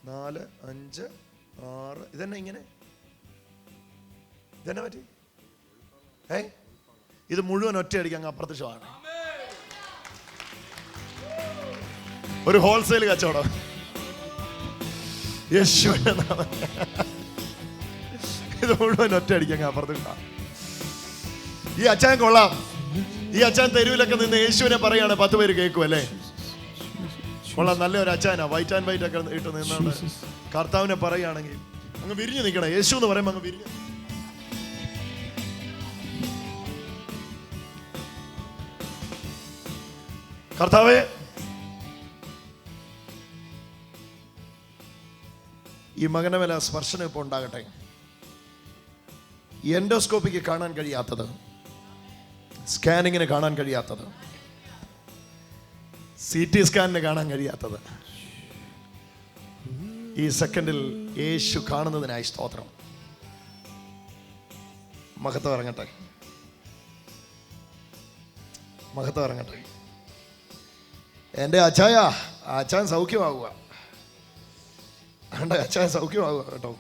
നാല് അഞ്ച് ആറ്. ഇതെന്നെ ഇങ്ങനെ? ഇതെന്നെ പറ്റി? ഏ? ഇത് മുഴുവൻ ഒറ്റയടിക്ക് അങ്ങ് അപ്രത്യക്ഷമാണ് ഒരു ഹോൾസെയിൽ കച്ചവടം. യേശു ഇത് മുഴുവൻ ഒറ്റ അടിക്കാൻ അപ്രത്യക്ഷ ഈ അച്ഛൻ കൊള്ളാം. ഈ അച്ഛൻ തെരുവിലൊക്കെ നിന്ന് യേശുവിനെ പറയാണ് പത്ത് പേര് കേൾക്കും അല്ലേ കൊള്ളാം നല്ലൊരു അച്ഛനാ. വൈറ്റ് ആൻഡ് വൈറ്റ് ഒക്കെ ഇട്ട് നിന്നാണ് കർത്താവിനെ പറയുകയാണെങ്കിൽ അങ്ങ് വിരിഞ്ഞു നിൽക്കണം. യേശു എന്ന് പറയുമ്പോൾ അങ്ങ് വിരിഞ്ഞു കർത്താവേ ഈ മകനെ സ്പർശനം ഇപ്പോൾ ഉണ്ടാകട്ടെ. എൻഡോസ്കോപ്പിക്ക് കാണാൻ കഴിയാത്തത് സ്കാനിങ്ങിന് കാണാൻ കഴിയാത്തത്. സി ടി സ്കാനിന് കാണാൻ കഴിയാത്തത്. ഈ സെക്കൻഡിൽ യേശു കാണുന്നതിനായി സ്തോത്രം. മഹത്വം ഇറങ്ങട്ടെ. മഹത്വം ഇറങ്ങട്ടെ. എന്റെ അച്ചായ അച്ചാൻ സൗഖ്യമാകുക എന്റെ അച്ചായ സൗഖ്യമാകുക കേട്ടോ.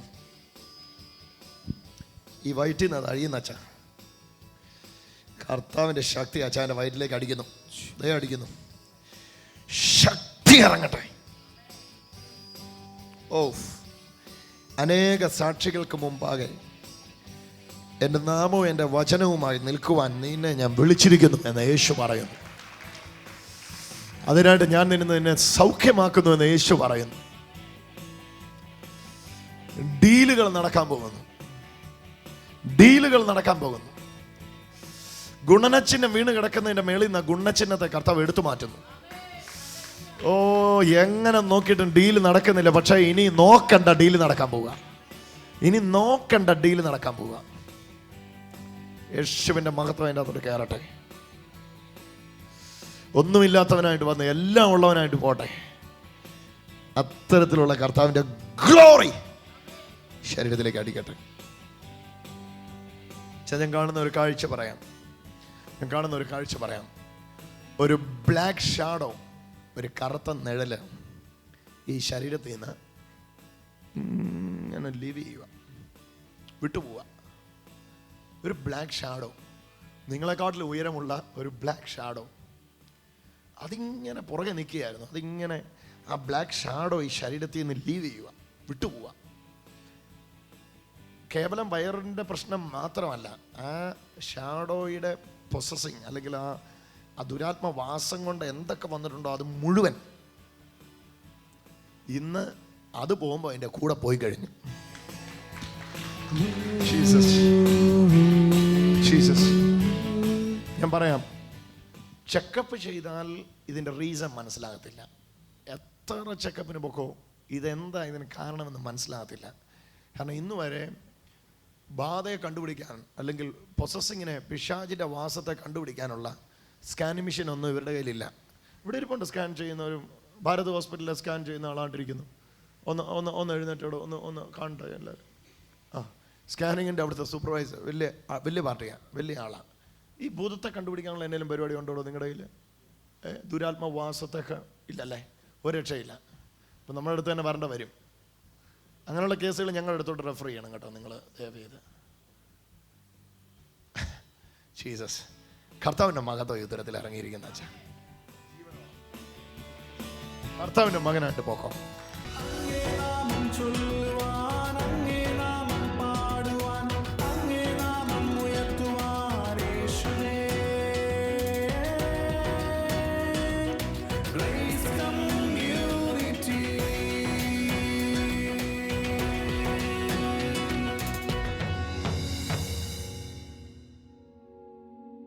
ഈ വയറ്റിൽ നിന്ന് അഴിയുന്ന അച്ഛ കർത്താവിന്റെ ശക്തി അച്ഛന്റെ വയറ്റിലേക്ക് അടിക്കുന്നു. ദയ അടിക്കുന്നു. ശക്തി ഇറങ്ങട്ടെ. ഓഫ്. അനേക സാക്ഷികൾക്ക് മുമ്പാകെ എന്റെ നാമവും എന്റെ വചനവുമായി നിൽക്കുവാൻ നിന്നെ ഞാൻ വിളിച്ചിരിക്കുന്നു എന്ന് യേശു പറയുന്നു. അതിനായിട്ട് ഞാൻ നിന്നെ നിന്നെ സൗഖ്യമാക്കുന്നു എന്ന് യേശു പറയുന്നു. ഡീലുകൾ നടക്കാൻ പോകുന്നു. ഡീലുകൾ നടക്കാൻ പോകുന്നു. ഗുണനച്ചിഹ്നം വീണ് കിടക്കുന്നതിന്റെ മേളിൽ നിന്ന് ഗുണനച്ചിഹ്നത്തെ കർത്താവ് എടുത്തു മാറ്റുന്നു. ഓ എങ്ങനെ നോക്കിയിട്ടും ഡീൽ നടക്കുന്നില്ല. പക്ഷേ ഇനി നോക്കണ്ട ഡീൽ നടക്കാൻ പോവുക. ഇനി നോക്കണ്ട ഡീൽ നടക്കാൻ പോവുക. യേശുവിന്റെ മഹത്വം അതിന്റെ അകത്തോട്ട് കയറട്ടെ. ഒന്നുമില്ലാത്തവനായിട്ട് വന്ന് എല്ലാം ഉള്ളവനായിട്ട് പോട്ടെ. അത്തരത്തിലുള്ള കർത്താവിന്റെ ഗ്ലോറി ശരീരത്തിലേക്ക് അടിക്കട്ടെ. ഞാൻ കാണുന്ന ഒരു കാഴ്ച പറയാം. ഞാൻ കാണുന്ന ഒരു കാഴ്ച പറയാം. ഒരു ബ്ലാക്ക് ഷാഡോ ഒരു കറുത്ത നിഴൽ ഈ ശരീരത്തിൽ നിന്ന് ഇങ്ങനെ ലീവ് ചെയ്യുക. വിട്ടുപോവുക. ഒരു ബ്ലാക്ക് ഷാഡോ നിങ്ങളെക്കാട്ടിൽ ഉയരമുള്ള ഒരു ബ്ലാക്ക് ഷാഡോ അതിങ്ങനെ പുറകെ നിൽക്കുകയായിരുന്നു. അതിങ്ങനെ ആ ബ്ലാക്ക് ഷാഡോ ഈ ശരീരത്തിൽ നിന്ന് ലീവ് ചെയ്യുക. വിട്ടുപോവുക. കേവലം വയറിന്റെ പ്രശ്നം മാത്രമല്ല ആ ഷാഡോയുടെ പൊസസിങ് അല്ലെങ്കിൽ ആ ആ ദുരാത്മവാസം കൊണ്ട് എന്തൊക്കെ വന്നിട്ടുണ്ടോ അത് മുഴുവൻ ഇന്ന് അത് പോകുമ്പോൾ അതിന്റെ കൂടെ പോയി കഴിഞ്ഞു. ജീസസ് ജീസസ് ഞാൻ പറയാം ചെക്കപ്പ് ചെയ്താൽ ഇതിന്റെ റീസൺ മനസ്സിലാകത്തില്ല. എത്ര ചെക്കപ്പിന് പൊക്കോ ഇതെന്താ ഇതിന് കാരണമെന്ന് മനസ്സിലാകത്തില്ല. കാരണം ഇന്ന് വരെ ബാധയെ കണ്ടുപിടിക്കാൻ അല്ലെങ്കിൽ പൊസസിങ്ങിനെ പിശാചിന്റെ വാസത്തെ കണ്ടുപിടിക്കാനുള്ള സ്കാനിങ് മെഷീൻ ഒന്നും ഇവരുടെ കയ്യിലില്ല. ഇവിടെ ഇരിപ്പുണ്ട് സ്കാൻ ചെയ്യുന്നവരും ഭാരത് ഹോസ്പിറ്റലിൽ സ്കാൻ ചെയ്യുന്ന ആളായിട്ടിരിക്കുന്നു. ഒന്ന് ഒന്ന് ഒന്ന് എഴുന്നേറ്റോട് ഒന്ന് ഒന്ന് കാണട്ടെ എല്ലാവരും. ആ സ്കാനിങ്ങിന്റെ അവിടുത്തെ സൂപ്പർവൈസർ വലിയ വലിയ പാർട്ടിയാണ് വലിയ ആളാണ് ഈ ഭൂതത്തെ കണ്ടുപിടിക്കാനുള്ള എന്തെങ്കിലും പരിപാടി ഉണ്ടോ നിങ്ങളുടെ കയ്യിൽ ദുരാത്മവാസത്തൊക്കെ ഇല്ലല്ലേ? ഒരു രക്ഷയില്ല. അപ്പം നമ്മുടെ അടുത്ത് തന്നെ വരേണ്ട വരും. അങ്ങനെയുള്ള കേസുകൾ ഞങ്ങളുടെ അടുത്തോട്ട് റെഫർ ചെയ്യണം കേട്ടോ നിങ്ങൾ ദയവ് ചെയ്ത്. *laughs* ജീസസ് കർത്താവിന്റെ മകത്തോ യുദ്ധത്തിൽ ഇറങ്ങിയിരിക്കുന്ന അച്ഛൻ കർത്താവിന്റെ മകനായിട്ട് പോക്കോ.